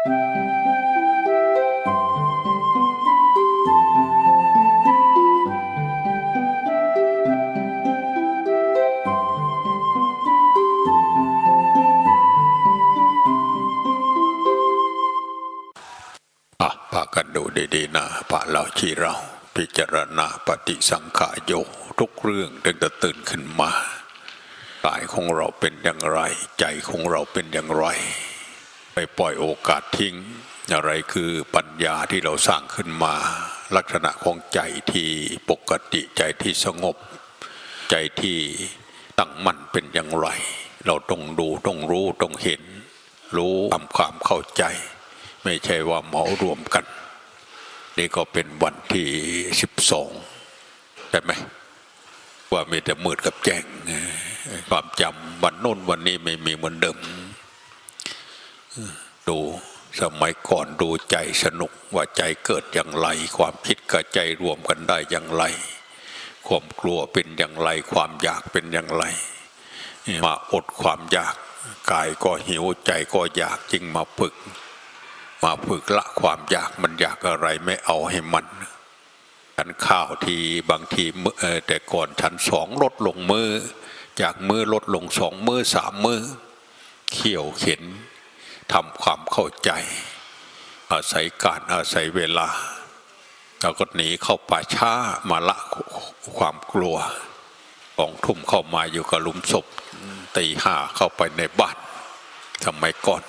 อะพากันดูดีๆนะพระเราที่เรา พิจารณาปฏิสังขารโยทุกเรื่องตั้งแต่ตื่นขึ้นมากายของเราเป็นอย่างไร ใจของเราเป็นอย่างไร ไปปล่อยโอกาสทิ้ง อะไรคือปัญญาที่เราสร้างขึ้นมา ลักษณะของใจที่ปกติใจที่สงบ ใจที่ตั้งมั่นเป็นอย่างไร เราต้องดูต้องรู้ต้องเห็น รู้ทำความเข้าใจ ไม่ใช่ว่าเหมารวมกัน นี่ก็เป็นวันที่สิบสองใช่ไหมว่ามีแต่มืดกับแจ้งความจำวันโน้นวันนี้ไม่มีเหมือนเดิม ดูสมัยก่อนดูใจสนุกว่าใจเกิดอย่างไร ความคิดกับใจรวมกันได้อย่างไร ความกลัวเป็นอย่างไร ความอยากเป็นอย่างไร มาอดความอยากกายก็หิวใจก็อยากจึงมาฝึก มาฝึกละความอยากมันอยากอะไรไม่เอาให้มันฉันข้าวทีบางทีมื้อเอ่อแต่ก่อนฉันสองลดลงมือจากมือลดลงสองมือสามมือเขี่ยวเข็น ทำความเข้าใจ อาศัยการอาศัยเวลาเราก็หนีเข้าป่าช้ามาละความกลัวสองทุ่มเข้ามาอยู่กับหลุมศพตีห้าเข้าไปในบ้านสมัยก่อน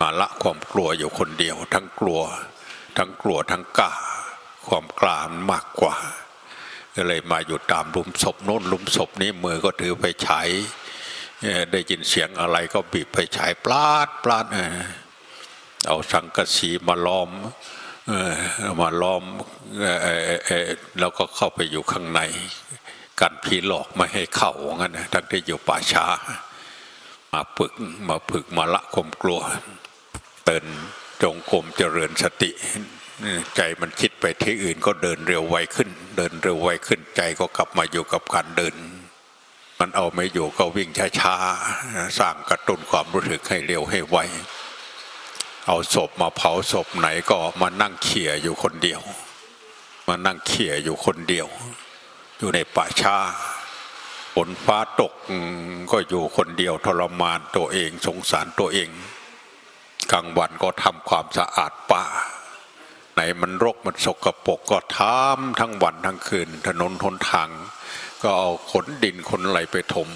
มาละความกลัวอยู่คนเดียว ทั้งกลัว ทั้งกลัวทั้งกล้า ความกล้ามันมากกว่าก็เลยมาอยู่ตามหลุมศพโน้นหลุมศพนี้มือก็ถือไปฉายเอ่อ ได้ยินเสียงอะไรก็บีบไปฉายปลาดปลาดเออเอาสังกะสีมาล้อมอมาล้อมแล้วก็เข้าไปอยู่ข้างในกันผีหลอกไม่ให้เข้าว่างั้นทั้งที่อยู่ป่าช้า มาฝึกมาฝึกมาละความกลัว เตือนจงกรมเจริญสติ ใจมันคิดไปที่อื่นก็เดินเร็วไวขึ้น เดินเร็วไวขึ้นใจก็กลับมาอยู่กับการเดิน มันเอาไม่อยู่ก็วิ่งช้าๆสร้างกระตุ้นความรู้สึกให้เร็วให้ไวเอาศพมาเผาศพไหนก็มานั่งเขี่ยอยู่คนเดียว มานั่งเขี่ยอยู่คนเดียว อยู่ในป่าช้าฝนฟ้าตกก็อยู่คนเดียวทรมานตัวเองสงสารตัวเองกลางวันก็ทำความสะอาดป่า ไหนมันรกมันสกปรกก็ทำทั้งวันทั้งคืน ถนนหนทาง ก็เอาขนดินขนไหลไปถม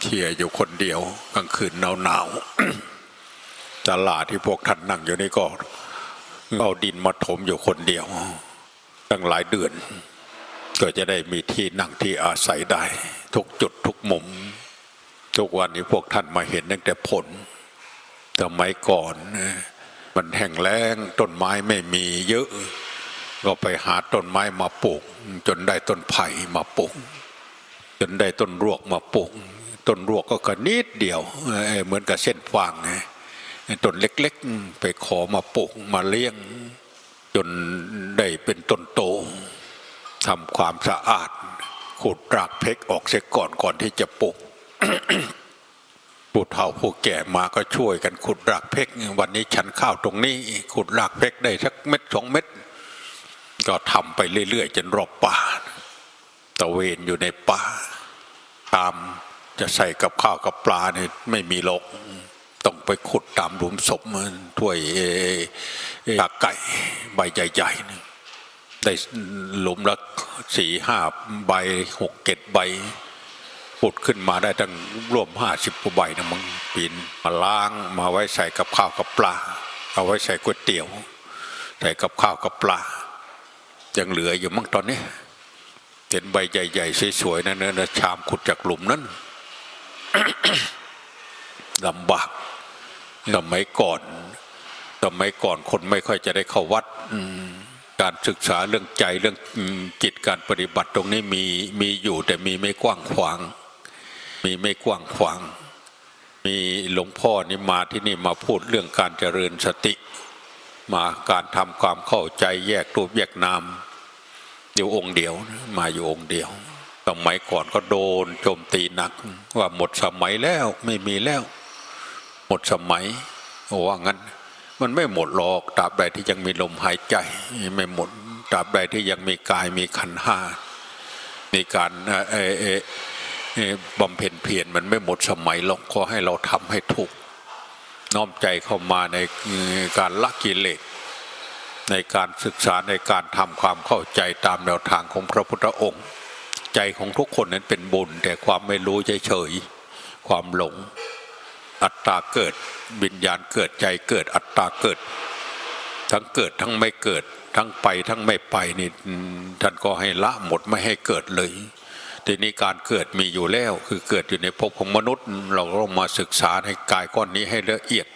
เขี่ยอยู่คนเดียวกลางคืนหนาวหนาวตลาดที่พวกท่านนั่งอยู่นี่ก็เอาดินมาถมอยู่คนเดียว ตั้งหลายเดือน ก็จะได้มีที่นั่งที่อาศัยได้ ทุกจุดทุกมุม ทุกวันนี้พวกท่านมาเห็นตั้งแต่ผลสมัยก่อนมันแห้งแล้งต้นไม้ไม่มีเยอะ ก็ไปหาต้นไม้มาปลูก จนได้ต้นไผ่มาปลูก จนได้ต้นรวกมาปลูกต้นรวกก็กระนิดเดียวเเหมือนกับเส้นฟางไงต้นเล็กๆ ไปขอมาปลูกมาเลี้ยง จนได้เป็นต้นโตทำความสะอาดขุดรากเพกออกเสียก่อนก่อนที่จะปลูกผู้เฒ่าผู้แก่มาก็ช่วยกันขุดรากเพกวันนี้ฉันข้าวตรงนี้ขุดรากเพกได้สักเม็ดสองเม็ดก็ทำไปเรื่อยๆจนรอบป่า ตะเวนอยู่ในป่า ตามจะใส่กับข้าวกับปลาเนี่ยไม่มีหรอกต้องไปขุดตามหลุมศพมันถ้วยตาไก่ใบใหญ่ๆนี่ได้หลุมละสี่ห้าใบหกเจ็ดใบปุดขึ้นมาได้ตั้งรวมห้าสิบกว่าใบนะมึงปีนมาล้างมาไว้ใส่กับข้าวกับปลา เอาไว้ใส่ก๋วยเตี๋ยว ใส่กับข้าวกับปลายังเหลืออยู่มั้งตอนนี้ เห็นใบใหญ่ๆสวยๆนั่นนะชามขุดจากหลุมนั้นลำบากสมัยก่อนสมัยก่อนคนไม่ค่อยจะได้เข้าวัดการศึกษาเรื่องใจเรื่องจิตการปฏิบัติตรงนี้มีมีอยู่แต่มีไม่กว้างขวาง มีไม่กว้างขวาง มีหลวงพ่อนี่มาที่นี่มาพูดเรื่องการเจริญสติ มาการทำความเข้าใจแยกรูปแยกนาม อยู่องค์เดียวมาอยู่องค์เดียวสมัยก่อนก็โดนโจมตีหนัก ว่าหมดสมัยแล้วไม่มีแล้ว หมดสมัยโอ้ว่างั้น มันไม่หมดหรอกตราบใดที่ยังมีลมหายใจ ไม่หมดตราบใดที่ยังมีกายมีขันห้ามีการเอ่อเอเอบำเพ็ญเพียรมันไม่หมดสมัยหรอกขอให้เราทำให้ถูกน้อมใจเข้ามาในการละกิเลส ในการศึกษาในการทำความเข้าใจตามแนวทางของพระพุทธองค์ ใจของทุกคนนั้นเป็นบุญ แต่ความไม่รู้เฉยๆความหลง อัตตาเกิดวิญญาณเกิดใจเกิดอัตตาเกิด ทั้งเกิดทั้งไม่เกิด ทั้งไปทั้งไม่ไปนี่ท่านก็ให้ละหมดไม่ให้เกิดเลยทีนี้การเกิดมีอยู่แล้ว คือเกิดอยู่ในภพของมนุษย์ เราก็ต้องมาศึกษาในกายก้อนนี้ให้ละเอียด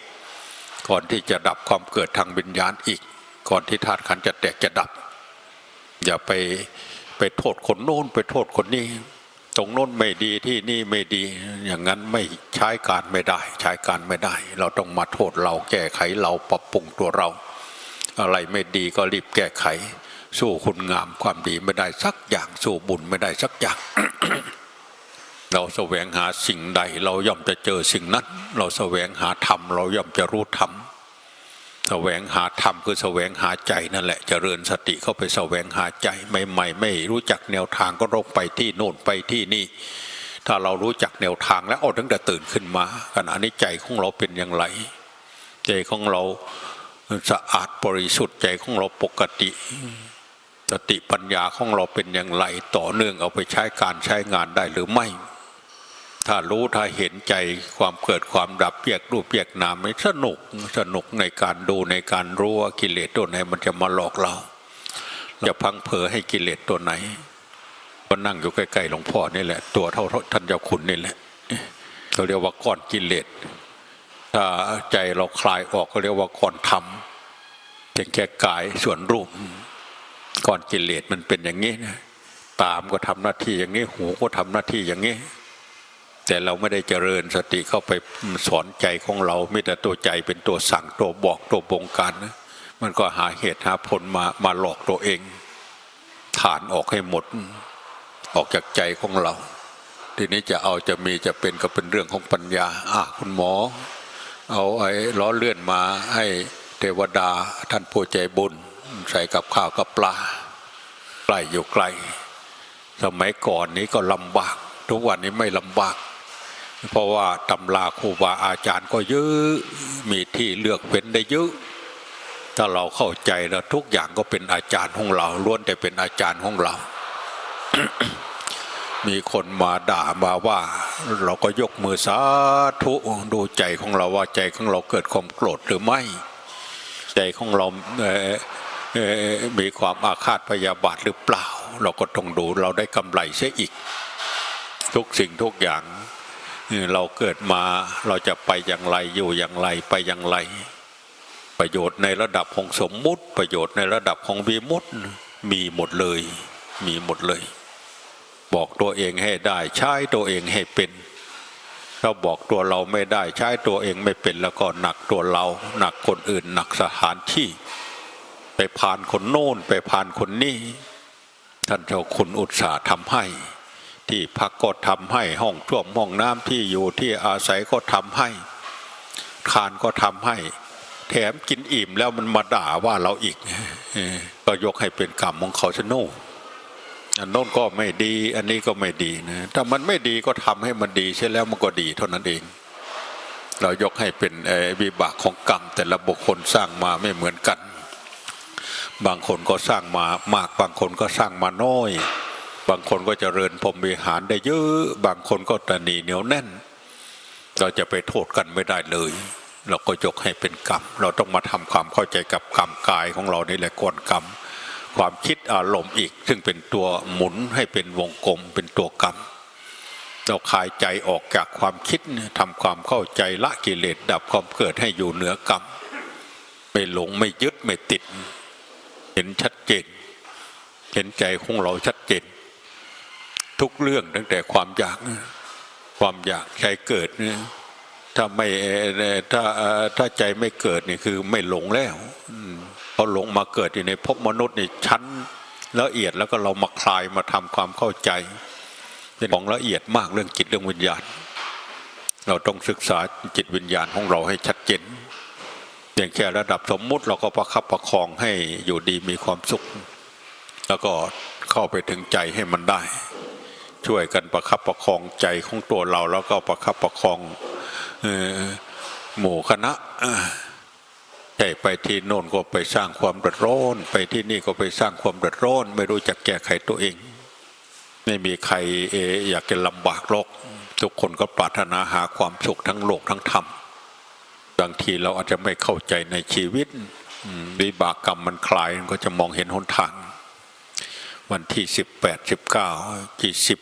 ก่อนที่จะดับความเกิดทางวิญญาณอีก ก่อนที่ธาตุขันจะแตกจะดับ อย่าไปไปโทษคนโน้นไปโทษคนนี้ ตรงโน้นไม่ดีที่นี่ไม่ดี อย่างนั้นไม่ใช้การไม่ได้ ใช้การไม่ได้ เราต้องมาโทษเราแก้ไขเราปรับปรุงตัวเรา อะไรไม่ดีก็รีบแก้ไข สู้คุณงามความดีไม่ได้สักอย่างสู้บุญไม่ได้สักอย่างเราแสวงหาสิ่งใด เราย่อมจะเจอสิ่งนั้น เราแสวงหาธรรมเราย่อมจะรู้ธรรม แสวงหาธรรมคือแสวงหาใจนั่นแหละเจริญสติเข้าไปแสวงหาใจใหม่ๆไม่รู้จักแนวทางก็ลงไปที่โน่นไปที่นี่ ถ้าเรารู้จักแนวทางแล้วอาตั้งแต่ตื่นขึ้นมาขณะนี้ใจของเราเป็นอย่างไร ใจของเราสะอาดบริสุทธิ์ใจของเราปกติ สติปัญญาของเราเป็นอย่างไร ต่อเนื่องเอาไปใช้การใช้งานได้หรือไม่ ถ้ารู้ถ้าเห็นใจความเกิดความดับแยกรูปแยกนามไม่สนุกสนุกในการดูในการรู้ว่ากิเลสตัวไหนมันจะมาหลอกเราจะพังเผลอให้กิเลสตัวไหนก็นั่งอยู่ใกล้ๆหลวงพ่อนี่แหละ ตัวเท่าท่านเจ้าขุนนี่แหละเขาเรียกว่าก้อนกิเลสถ้าใจเราคลายออกก็เรียกว่าก้อนธรรมเพียงแค่กายส่วนรูปก้อนกิเลสมันเป็นอย่างนี้นะตามก็ทำหน้าที่อย่างนี้ หูก็ทำหน้าที่อย่างนี้ แต่เราไม่ได้เจริญสติเข้าไปสอนใจของเราไม่แต่ตัวใจเป็นตัวสั่งตัวบอกตัวบงการนะมันก็หาเหตุหาผลมามาหลอกตัวเอง ฐานออกให้หมด ออกจากใจของเรา ทีนี้จะเอาจะมีจะเป็นก็เป็นเรื่องของปัญญา อะคุณหมอ เอาไอ้ล้อเลื่อนมาให้เทวดาท่านผู้ใจบุญ ใส่กับข้าวกับปลาใกล้อยู่ไกล สมัยก่อนนี้ก็ลำบาก ทุกวันนี้ไม่ลำบาก เพราะว่าตำราครูบาอาจารย์ก็เยอะมีที่เลือกเว้นได้เยอะถ้าเราเข้าใจแล้วทุกอย่างก็เป็นอาจารย์ของเราล้วนแต่เป็นอาจารย์ของเรา มีคนมาด่ามาว่า เราก็ยกมือสาธุดูใจของเราว่าใจของเราเกิดความโกรธหรือไม่ ใจของเราเอเอมีความอาฆาตพยาบาทหรือเปล่า เราก็ต้องดูเราได้กำไรเสียอีก ทุกสิ่งทุกอย่าง เราเกิดมาเราจะไปอย่างไรอยู่อย่างไรไปอย่างไร ประโยชน์ในระดับของสมมุติ ประโยชน์ในระดับของวิมุตมีหมดเลย มีหมดเลย บอกตัวเองให้ได้ใช้ตัวเองให้เป็น ถ้าบอกตัวเราไม่ได้ใช้ตัวเองไม่เป็นแล้วก็หนักตัวเรา หนักคนอื่น หนักสถานที่ ไปผ่านคนโน้นไปผ่านคนนี้ท่านเจ้าคุณอุตสาห์ทำให้ ที่พักก็ทำให้ห้องท่วมห้องน้ำที่อยู่ที่อาศัยก็ทำให้คานก็ทำให้ แถมกินอิ่มแล้วมันมาด่าว่าเราอีกก็ยกให้เป็นกรรมของเขาชะโน่นอันโน้นก็ไม่ดีอันนี้ก็ไม่ดีนะถ้ามันไม่ดีก็ทำให้มันดีใช่แล้วมันก็ดีเท่านั้นเอง เรายกให้เป็นวิบากของกรรม แต่ละบุคคลสร้างมาไม่เหมือนกัน บางคนก็สร้างมามากบางคนก็สร้างมาน้อย บางคนก็เจริญพรมวิหารได้เยอะบางคนก็ตะนีเหนียวแน่น เราจะไปโทษกันไม่ได้เลย เราก็ยกให้เป็นกรรม เราต้องมาทำความเข้าใจกับกรรมกายของเรานี่แหละก่อนกรรม ความคิดอารมณ์อีก ซึ่งเป็นตัวหมุนให้เป็นวงกลมเป็นตัวกรรมเราคลายใจออกจากความคิดทำความเข้าใจละกิเลสดับความเกิดให้อยู่เหนือกรรมไม่หลงไม่ยึดไม่ติด เห็นชัดเจนเห็นใจของเราชัดเจน ทุกเรื่องตั้งแต่ความอยาก ความอยากใจเกิดเนี่ยถ้าไม่ถ้าถ้าใจไม่เกิดนี่คือไม่หลงแล้วอพอหลงมาเกิดอยู่ในภพมนุษย์นี่ชั้นละเอียดแล้วก็เรามาคลายมาทำความเข้าใจเป็นของละเอียดมากเรื่องจิตเรื่องวิญญาณ เราต้องศึกษาจิตวิญญาณของเราให้ชัดเจนอย่างแค่ระดับสมมุติเราก็ประคับประคองให้อยู่ดีมีความสุข แล้วก็เข้าไปถึงใจให้มันได้ ช่วยกันประคับประคองใจของตัวเราแล้วก็ประคับประคองออหมู่คณะใช่ไปที่โน่นก็ไปสร้างความเดือดร้อน ไปที่นี่ก็ไปสร้างความเดือดร้อน ไม่รู้จักแก้ไขตัวเอง ไม่มีใครเออยากจะลำบากโลกทุกคนก็ปรารถนาหาความสุขทั้งโลกทั้งธรรมบางทีเราอาจจะไม่เข้าใจในชีวิตวิบากกรรมมันคลายก็จะมองเห็นหนทาง วันที่สิบแปดสิบเก้ากี่สิบ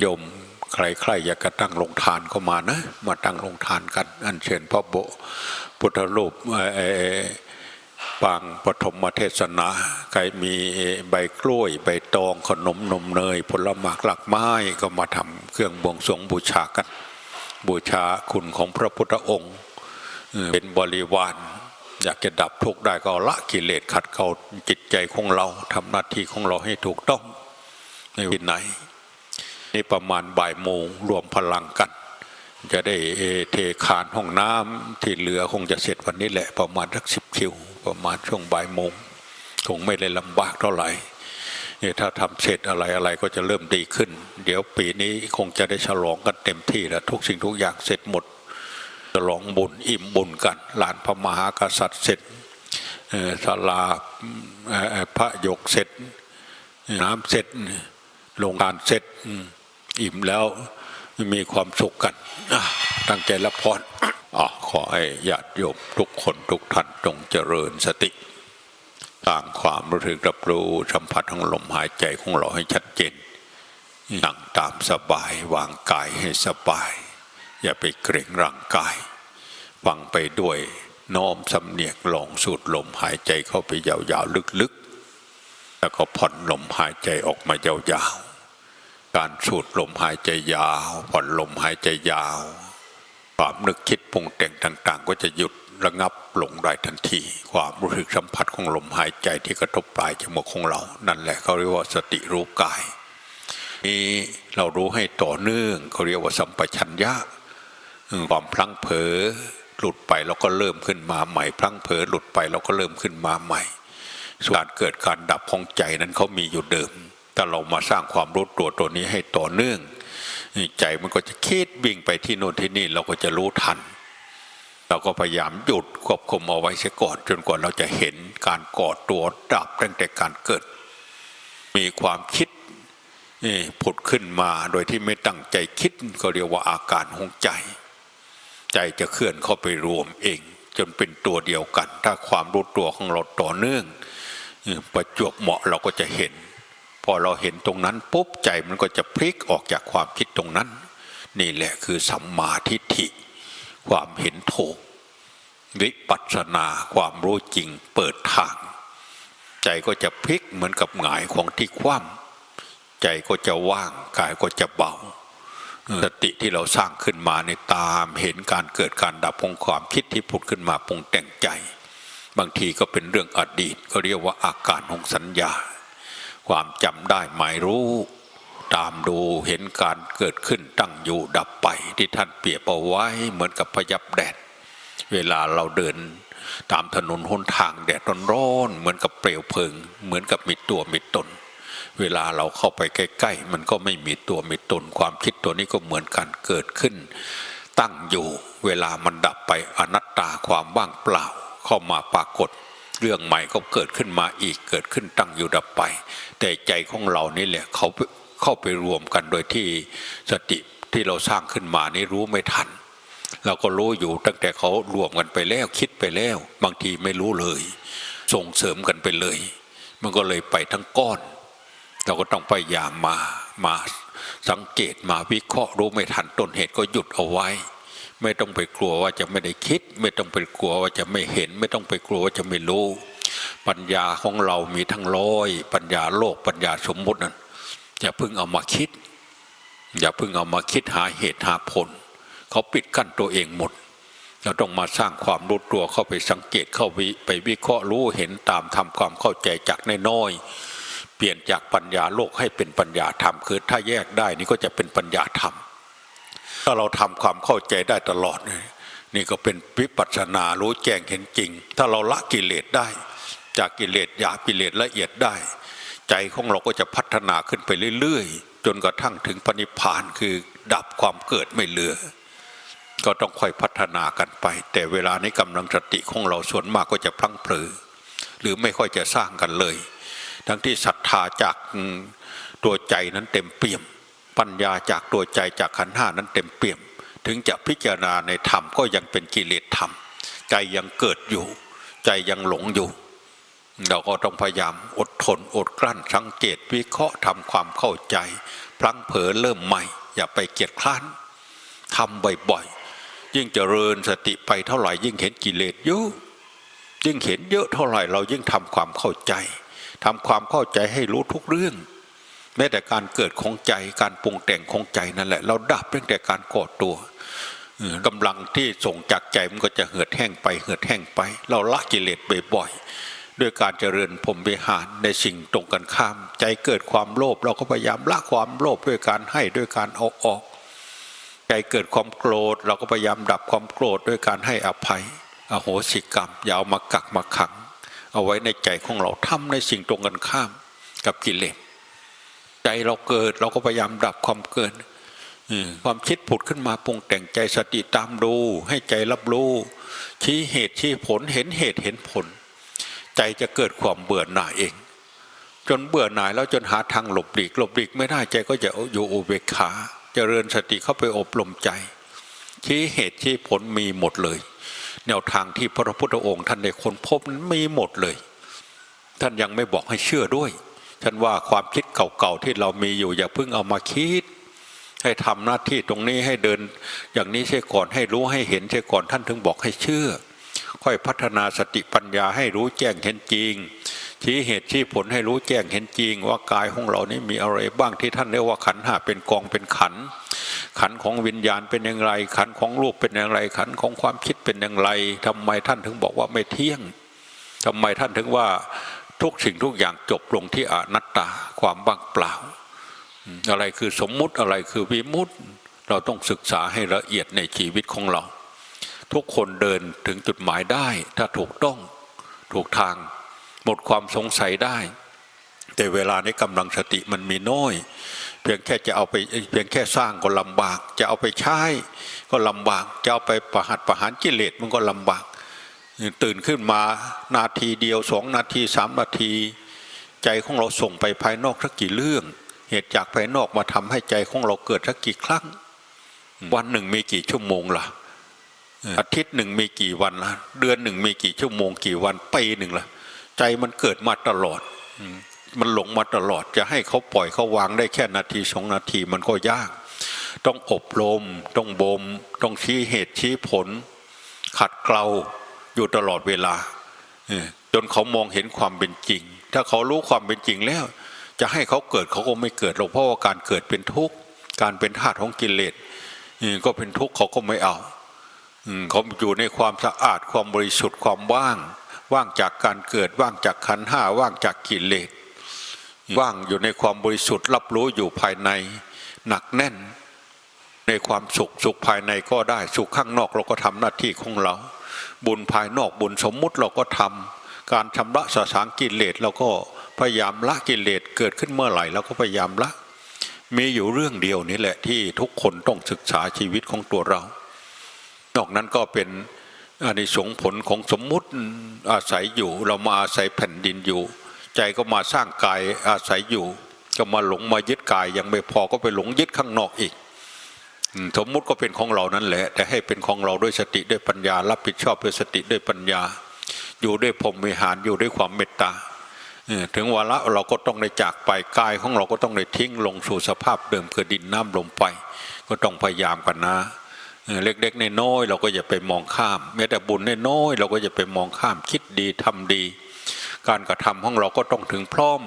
โยมใครๆอยากจะตั้งลงทานก็มานะ มาตั้งลงทานกัน อัญเชิญพระโบพุทธรูปปางปฐมเทศนาใครมีใบกล้วย ใบตองขนมนมเนย ผลไม้หลักไม้ก็มาทำเครื่องบวงสรวงบูชากัน บูชาคุณของพระพุทธองค์ เป็นบริวารอยากจะดับทุกข์ได้ก็ละกิเลสขัดเกลาจิตใจของเราทำหน้าที่ของเราให้ถูกต้องในวินัย นี่ประมาณบ่ายโมงรวมพลังกัน จะได้เทคานห้องน้ำที่เหลือคงจะเสร็จวันนี้แหละประมาณสักสิบคิว ประมาณช่วงบ่ายโมงคงไม่ได้ลำบากเท่าไหร่เนี่ยถ้าทำเสร็จอะไรอะไรก็จะเริ่มดีขึ้น เดี๋ยวปีนี้คงจะได้ฉลองกันเต็มที่แล้วทุกสิ่งทุกอย่างเสร็จหมดฉลองบุญอิ่มบุญกันหลานพระมหากษัตริย์เสร็จเอ่อศาลาพระยกเสร็จน้ำเสร็จโรงทานเสร็จ อิ่มแล้วมีความสุขกันตั้งใจรับพรอขอให้ญาติโยมทุกคนทุกท่านจงเจริญสติต่ามความรู้สึกรับรู้สัมผัสของลมหายใจของเราให้ชัดเจนนั่งตามสบายวางกายให้สบาย อย่าไปเกรงร่างกาย ฟังไปด้วยน้อมสำเนียกลองสูดลมหายใจเข้าไปยาวๆลึกๆ แล้วก็ผ่อนลมหายใจออกมายาวๆ การสูดลมหายใจยาวผ่อนลมหายใจยาว ความนึกคิดปรุงแต่งต่าง ๆ ก็จะหยุดระงับลงได้ทันที ความรู้สึกสัมผัสของลมหายใจที่กระทบปลายจมูกของเรา นั่นแหละเขาเรียกว่าสติรู้กาย นี้เรารู้ให้ต่อเนื่องเขาเรียกว่าสัมปชัญญะความพลั้งเผลอหลุดไปแล้วก็เริ่มขึ้นมาใหม่ พลั้งเผลอหลุดไปแล้วก็เริ่มขึ้นมาใหม่ส่วนการเกิดการดับของใจนั้นเขามีอยู่เดิม แต่เรามาสร้างความรู้ตัวตัวนี้ให้ต่อเนื่อง ใจมันก็จะคิดวิ่งไปที่โน่นที่นี่เราก็จะรู้ทัน เราก็พยายามหยุดควบคุมเอาไว้เสียก่อนจนกว่าเราจะเห็นการก่อตัวดับตั้งแต่การเกิด มีความคิดผุดขึ้นมาโดยที่ไม่ตั้งใจคิดก็เรียกว่าอาการของใจ ใจจะเคลื่อนเข้าไปรวมเอง จนเป็นตัวเดียวกัน ถ้าความรู้ตัวของเราต่อเนื่องประจวบเหมาะเราก็จะเห็น พอเราเห็นตรงนั้นปุ๊บใจมันก็จะพลิกออกจากความคิดตรงนั้น นี่แหละคือสัมมาทิฏฐิ ความเห็นถูก วิปัสสนาความรู้จริงเปิดทาง ใจก็จะพลิกเหมือนกับหงายของที่คว่ำใจก็จะว่างกายก็จะเบาสติที่เราสร้างขึ้นมาในตามเห็นการเกิดการดับของความคิดที่ผุดขึ้นมาปรุงแต่งใจ บางทีก็เป็นเรื่องอดีตก็เรียกว่าอาการของสัญญา ความจำได้หมายรู้ตามดูเห็นการเกิดขึ้นตั้งอยู่ดับไปที่ท่านเปรียบเอาไว้เหมือนกับพยับแดด เวลาเราเดิน ตามถนนหนทางแดดร้อนๆเหมือนกับเปลวเพลิง เหมือนกับมีตัวมีตน เวลาเราเข้าไปใกล้ๆ มันก็ไม่มีตัวมีตน ความคิดตัวนี้ก็เหมือนกันเกิดขึ้น ตั้งอยู่เวลามันดับไปอนัตตาความว่างเปล่าเข้ามาปรากฏ เรื่องใหม่ก็เกิดขึ้นมาอีกเกิดขึ้นตั้งอยู่ดับไป แต่ใจของเรานี่แหละเขาเข้าไปรวมกันโดยที่สติที่เราสร้างขึ้นมานี่รู้ไม่ทัน เราก็รู้อยู่ตั้งแต่เขารวมกันไปแล้วคิดไปแล้ว บางทีไม่รู้เลย ส่งเสริมกันไปเลย มันก็เลยไปทั้งก้อน เราก็ต้องพยายามมามาสังเกตมาวิเคราะห์รู้ไม่ทันต้นเหตุก็หยุดเอาไว้ ไม่ต้องไปกลัวว่าจะไม่ได้คิด ไม่ต้องไปกลัวว่าจะไม่เห็น ไม่ต้องไปกลัวว่าจะไม่รู้ ปัญญาของเรามีทั้งร้อยปัญญาโลกปัญญาสมมุตินั้นอย่าเพิ่งเอามาคิด อย่าเพิ่งเอามาคิดหาเหตุหาผล เขาปิดกั้นตัวเองหมด เราต้องมาสร้างความรู้ตัวเข้าไปสังเกตเข้าวิไปวิเคราะห์รู้เห็นตามทำความเข้าใจจากน้อยเปลี่ยนจากปัญญาโลกให้เป็นปัญญาธรรมคือถ้าแยกได้นี่ก็จะเป็นปัญญาธรรม ถ้าเราทำความเข้าใจได้ตลอดนี่ก็เป็นวิปัสสนารู้แจ้งเห็นจริง ถ้าเราละกิเลสได้ จากกิเลสหยาบกิเลสละเอียดได้ ใจของเราก็จะพัฒนาขึ้นไปเรื่อยๆ จนกระทั่งถึงปณิพพานคือดับความเกิดไม่เหลือ ก็ต้องค่อยพัฒนากันไป แต่เวลานี้กำลังสติของเราส่วนมากก็จะพลั้งเผลอหรือไม่ค่อยจะสร้างกันเลย ทั้งที่ศรัทธาจากตัวใจนั้นเต็มเปี่ยม ปัญญาจากตัวใจจากขันห้านั้นเต็มเปี่ยม ถึงจะพิจารณาในธรรมก็ยังเป็นกิเลสธรรม ใจยังเกิดอยู่ ใจยังหลงอยู่ เราก็ต้องพยายามอดทนอดกลั้นสังเกตวิเคราะห์ทำความเข้าใจ พลังเผลอเริ่มใหม่ อย่าไปเกียจคร้านทำบ่อยๆยิ่งเจริญสติไปเท่าไหร่ยิ่งเห็นกิเลสเยอะยิ่งเห็นเยอะเท่าไหร่เรายิ่งทำความเข้าใจทำความเข้าใจให้รู้ทุกเรื่อง แม้แต่การเกิดของใจการปรุงแต่งของใจนั่นแหละ เราดับตั้งแต่การก่อตัวกำลังที่ส่งจากใจมันก็จะเหือดแห้งไปเหือดแห้งไป เราละกิเลสบ่อยๆด้วยการเจริญพรมวิหารในสิ่งตรงกันข้าม ใจเกิดความโลภเราก็พยายามละความโลภด้วยการให้ด้วยการเอาออก ใจเกิดความโกรธ เราก็พยายามดับความโกรธด้วยการให้อภัย อโหสิกรรมอย่าเอามากักมาขัง เอาไว้ในใจของเราทำในสิ่งตรงกันข้ามกับกิเลส ใจเราเกิด เราก็พยายามดับความเกิดความคิดผุดขึ้นมาปรุงแต่งใจสติตามดูให้ใจรับรู้ ชี้เหตุชี้ผลเห็นเหตุเห็นผล ใจจะเกิดความเบื่อหน่ายเอง จนเบื่อหน่ายแล้วจนหาทางหลบหลีกหลบหลีกไม่ได้ใจก็จะอยู่อุเบกขาเจริญสติเข้าไปอบรมใจ ชี้เหตุชี้ผลมีหมดเลย แนวทางที่พระพุทธองค์ท่านได้ค้นพบนั้นมีหมดเลย ท่านยังไม่บอกให้เชื่อด้วย ฉันว่าความคิดเก่าๆที่เรามีอยู่อย่าเพิ่งเอามาคิด ให้ทำหน้าที่ตรงนี้ให้เดิน อย่างนี้ใช่ก่อนให้รู้ให้เห็นใช่ก่อนท่านถึงบอกให้เชื่อ ค่อยพัฒนาสติปัญญาให้รู้แจ้งเห็นจริง ชี้เหตุชี้ผลให้รู้แจ้งเห็นจริง ว่ากายของเรานี่มีอะไรบ้างที่ท่านเรียกว่าขันห้าเป็นกองเป็นขันขันของวิญญาณเป็นอย่างไร ขันของรูปเป็นอย่างไร ขันของความคิดเป็นอย่างไรทำไมท่านถึงบอกว่าไม่เที่ยงทำไมท่านถึงว่า ทุกสิ่งทุกอย่างจบลงที่อนัตตาความว่างเปล่า อะไรคือสมมุติอะไรคือวิมุตติเราต้องศึกษาให้ละเอียดในชีวิตของเรา ทุกคนเดินถึงจุดหมายได้ ถ้าถูกต้องถูกทาง หมดความสงสัยได้ แต่เวลานี้กำลังสติมันมีน้อย เพียงแค่จะเอาไปเพียงแค่สร้างก็ลำบาก จะเอาไปใช้ก็ลำบาก จะเอาไปประหัตประหารกิเลสมันก็ลำบาก ตื่นขึ้นมานาทีเดียวสองนาทีสามนาที ใจของเราส่งไปภายนอกสักกี่เรื่อง เหตุจากภายนอกมาทำให้ใจของเราเกิดสักกี่ครั้ง วันหนึ่งมีกี่ชั่วโมงล่ะ อาทิตย์หนึ่งมีกี่วันละเดือนหนึ่งมีกี่ชั่วโมงกี่วันปีหนึ่งละใจมันเกิดมาตลอด มันหลงมาตลอดจะให้เขาปล่อยเขาวางได้แค่นาทีสองนาทีมันก็ยาก ต้องอบรม ต้องบ่มต้องชี้เหตุชี้ผล ขัดเกลา อยู่ตลอดเวลาเออจนเขามองเห็นความเป็นจริง ถ้าเขารู้ความเป็นจริงแล้ว จะให้เขาเกิดเขาก็ไม่เกิดหรอกเพราะว่าการเกิดเป็นทุกข์การเป็นธาตุของกิเลสเออก็เป็นทุกข์เขาก็ไม่เอาอืมเขาอยู่ในความสะอาดความบริสุทธิ์ความว่าง ว่างจากการเกิดว่างจากขันธ์ห้าว่างจากกิเลสว่างอยู่ในความบริสุทธิ์รับรู้อยู่ภายในหนักแน่น ในความสุขสุขภายในก็ได้สุขข้างนอกเราก็ทำหน้าที่ของเรา บุญภายนอกบุญสมมุติเราก็ทำการชำระสสางกิเลสเราก็พยายามละกิเลสเกิดขึ้นเมื่อไหร่เราก็พยายามละ มีอยู่เรื่องเดียวนี้แหละที่ทุกคนต้องศึกษาชีวิตของตัวเรา นอกนั้นก็เป็นอานิสงส์ผลของสมมุติอาศัยอยู่เรามาอาศัยแผ่นดินอยู่ ใจก็มาสร้างกายอาศัยอยู่ ก็มาหลงมายึดกายยังไม่พอก็ไปหลงยึดข้างนอกอีก สมมุติก็เป็นของเรานั่นแหละ แต่ให้เป็นของเราด้วยสติด้วยปัญญา รับผิดชอบด้วยสติด้วยปัญญา อยู่ด้วยพรหมวิหารอยู่ด้วยความเมตตาถึงวาระเราก็ต้องได้จากไปกายของเราก็ต้องได้ทิ้งลงสู่สภาพเดิมคือดินน้ำลมไป ก็ต้องพยายามกันนะเล็กๆน้อยๆเราก็อย่าไปมองข้าม แม้แต่บุญน้อยๆเราก็อย่าไปมองข้ามคิดดีทำดี การกระทำของเราก็ต้องถึงพร้อม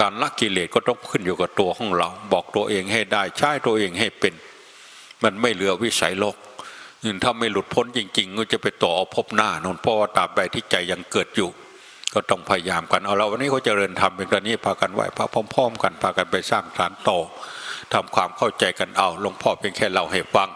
การละกิเลสก็ต้องขึ้นอยู่กับตัวของเรา บอกตัวเองให้ได้ใช้ตัวเองให้เป็น มันไม่เหลือวิสัยโลกถ้าไม่หลุดพ้นจริง ๆ ก็จะไปต่อเอาพบหน้านนเพราะว่าตราบใดที่ใจยังเกิดอยู่ ก็ต้องพยายามกันเอาเราวันนี้เขาเจริญธรรมเป็นกรณีพากันไหวพระพร้อมๆ กันพากันไปสร้างฐานโตอทำความเข้าใจกันเอาหลวงพ่อเพียงแค่เราให้ฟัง